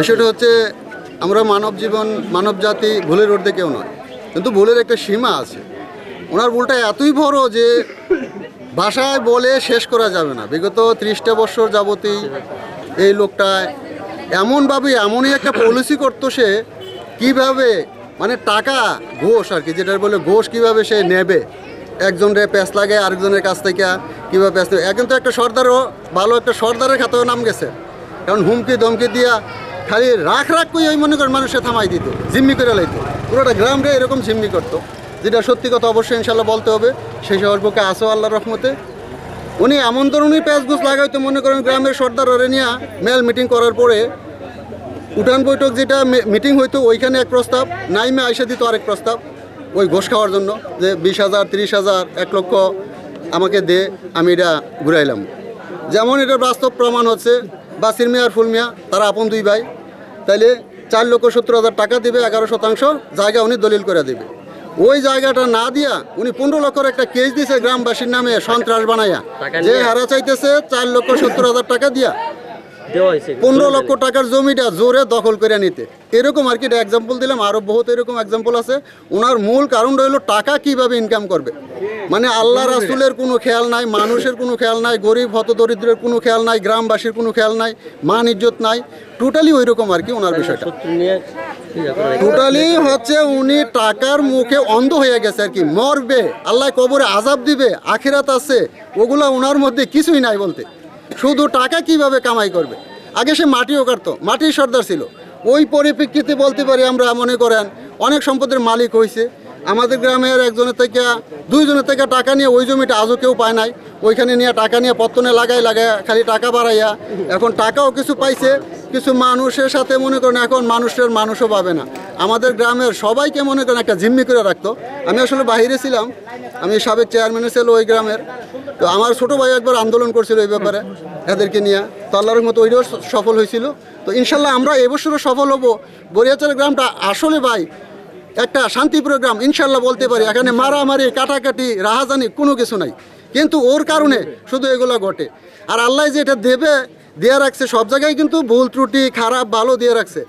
বিষয়টা হচ্ছে, আমরা মানব জীবন, মানব জাতি ভুলের ঊর্ধ্বে কেউ নয়। কিন্তু ভুলের একটা সীমা আছে। ওনার ভুলটা এতই বড় যে ভাষায় বলে শেষ করা যাবে না। বিগত ত্রিশটা বছর যাবতই এই লোকটা এমনভাবে, এমনই একটা পলিসি করতো সে, কীভাবে মানে টাকা ঘোষ আর কি যেটা বলে ঘোষ কীভাবে সে নেবে। একজনের প্যাস লাগে আরেকজনের কাছ থেকে, কীভাবে প্যাস নেবে এখন তো একটা সর্দারও, ভালো একটা সর্দারের খাতেও নাম গেছে। কারণ হুমকি ধমকি দিয়া খালি রাখ রাখ করে ওই মনে করেন মানুষে থামাই দিত, জিম্মি করে লাইতো। পুরোটা গ্রামটা এরকম জিম্মি করতো, যেটা সত্যি কথা অবশ্যই ইনশাল্লাহ বলতে হবে। সেই সবার পক্ষে আসো আল্লাহ রহমতে। উনি এমন ধরনের প্যাঁচগুছ লাগাইতো, মনে করেন গ্রামের সর্দার ওরে নিয়ে মেল মিটিং করার পরে উঠান বৈঠক যেটা মিটিং হইতো, ওইখানে এক প্রস্তাব, নাইমে আইসা দিত আরেক প্রস্তাব, ওই ঘোষ খাওয়ার জন্য যে বিশ হাজার, তিরিশ হাজার, এক লক্ষ আমাকে দে, আমি এটা ঘুরাইলাম। যেমন এটা বাস্তব প্রমাণ হচ্ছে বাসির মিয়া আর ফুল মিয়া তারা আপন দুই ভাই। তাইলে চার লক্ষ সত্তর হাজার টাকা দেবে এগারো শতাংশ জায়গা উনি দলিল করে দিবে। ওই জায়গাটা না দিয়া উনি পনেরো লক্ষর একটা কেস দিছে গ্রামবাসীর নামে সন্ত্রাস বানাইয়া। যে হারা চাইতেছে চার লক্ষ সত্তর হাজার টাকা দিয়া। পনেরো লক্ষ টাকার জমিটা জোরে দখল করে নিতে। এরকম আর কি এটা এক্সাম্পল দিলাম আরও বহুত এরকম এক্সাম্পল আছে। ওনার মূল কারণ রইল টাকা কীভাবে ইনকাম করবে। মানে আল্লাহ রাসুলের কোনো খেয়াল নাই মানুষের কোনো খেয়াল নাই গরিব হত দরিদ্রের কোনো খেয়াল নাই গ্রামবাসীর কোনো খেয়াল নাই মান ইজ্জত নাই টোটালি ওই রকম আর কি ওনার বিষয়টা। করে রেখে- টোটালি হচ্ছে উনি টাকার মুখে অন্ধ হয়ে গেছে আর কি মরবে আল্লাহ কবরে আজাব দিবে আখিরাত আছে ওগুলা ওনার মধ্যে কিছুই নাই বলতে। শুধু টাকা কীভাবে কামাই করবে? আগে সে মাটিও কাটতো মাটির সর্দার ছিল। ওই পরিপ্রেক্ষিতে বলতে পারি আমরা মনে করেন অনেক সম্পদের মালিক হয়েছে আমাদের গ্রামের একজনের থেকে, দুইজনের থেকে টাকা নিয়ে ওই জমিটা আজও কেউ পায় নাই। ওইখানে নিয়ে টাকা নিয়ে পত্তনে লাগাই লাগাই খালি টাকা বাড়াইয়া এখন টাকাও কিছু পাইছে, কিছু মানুষের সাথে মনে করেন এখন মানুষের মানুষও পাবে না। আমাদের গ্রামের সবাইকে মনে করেন একটা জিম্মি করে রাখতো। আমি আসলে বাইরে ছিলাম, আমি সাবেক চেয়ারম্যান ছিল ওই গ্রামের। তো আমার ছোট ভাই একবার আন্দোলন করছিল এই ব্যাপারে এদেরকে নিয়ে। তো আল্লাহর মতো ওইটাও সফল হয়েছিল। তো ইনশাল্লাহ আমরা এবছরও সফল হব। বরিয়াচার গ্রামটা আসলে ভাই একটা শান্তি প্রোগ্রাম ইনশাল্লাহ বলতে পারি, এখানে মারামারি, কাটাকাটি, রাহাজানি কোনো কিছু নাই। কিন্তু ওর কারণে শুধু এগুলো ঘটে। আর আল্লাহ যে এটা দেবে, দিয়ে রাখছে, সব জায়গায় কিন্তু ভুল ত্রুটি, খারাপ, ভালো দিয়ে রাখছে।